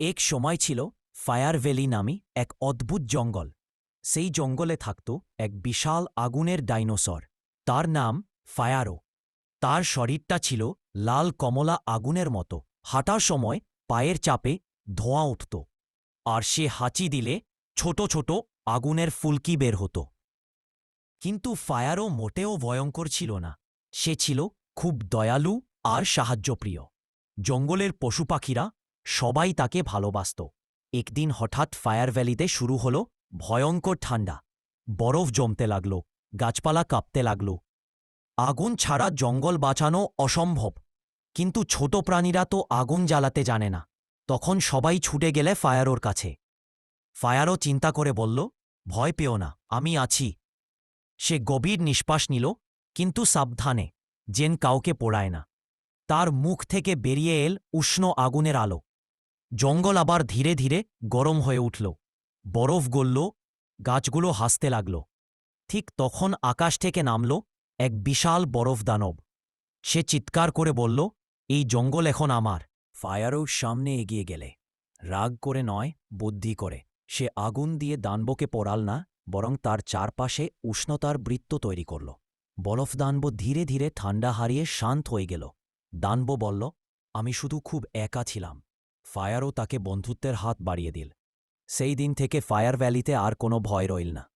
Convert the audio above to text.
এক সময় ছিল ফায়ার ভ্যালি নামে এক অদ্ভুত জঙ্গল। সেই জঙ্গলে থাকত এক বিশাল আগুনের ডাইনোসর। তার নাম ফায়ারো। তার শরীরটা ছিল লাল কমলা আগুনের মতো। হাঁটার সময় পায়ের চাপে ধোঁয়া উঠত। আর সে হাঁচি দিলে ছোট ছোট আগুনের ফুলকি বের হতো। কিন্তু ফায়ারও মোটেও ভয়ঙ্কর ছিল না। সে ছিল খুব দয়ালু আর সাহায্যপ্রিয়। জঙ্গলের পশু পাখিরা সবাই তাকে ভালোবাসত। একদিন হঠাৎ ফায়ার ভ্যালিতে শুরু হল, ভয়ঙ্কর ঠান্ডা বরফ জমতে লাগল, গাছপালা কাঁপতে লাগল। আগুন ছাড়া জঙ্গল বাঁচানো অসম্ভব। কিন্তু ছোট প্রাণীরা তো আগুন জ্বালাতে জানে না। তখন সবাই ছুটে গেলে ফায়ারোর কাছে। ফায়ারও চিন্তা করে বলল, ভয় পেও না, আমি আছি। সে গভীর নিঃশ্বাস নিল, কিন্তু সাবধানে, জেন কাউকে পোড়ায় না। তার মুখ থেকে বেরিয়ে এল উষ্ণ আগুনের আলো। জঙ্গল আবার ধীরে ধীরে গরম হয়ে উঠল। বরফ গলল, গাছগুলো হাসতে লাগল। ঠিক তখন আকাশ থেকে নামল এক বিশাল বরফ দানব। সে চিৎকার করে বলল, এই জঙ্গল এখন আমার। ফায়ারও সামনে এগিয়ে গেলে। রাগ করে নয়, বুদ্ধি করে। সে আগুন দিয়ে দানবকে পড়াল না, বরং তার চারপাশে উষ্ণতার বৃত্ত তৈরি করল। বরফ দানব ধীরে ধীরে ঠান্ডা হারিয়ে শান্ত হয়ে গেল। দানব বলল, আমি শুধু খুব একা ছিলাম। ফায়ারও তাকে বন্ধুত্বের হাত বাড়িয়ে দিল। সেই দিন থেকে ফায়ার ভ্যালিতে আর কোনো ভয় রইল না।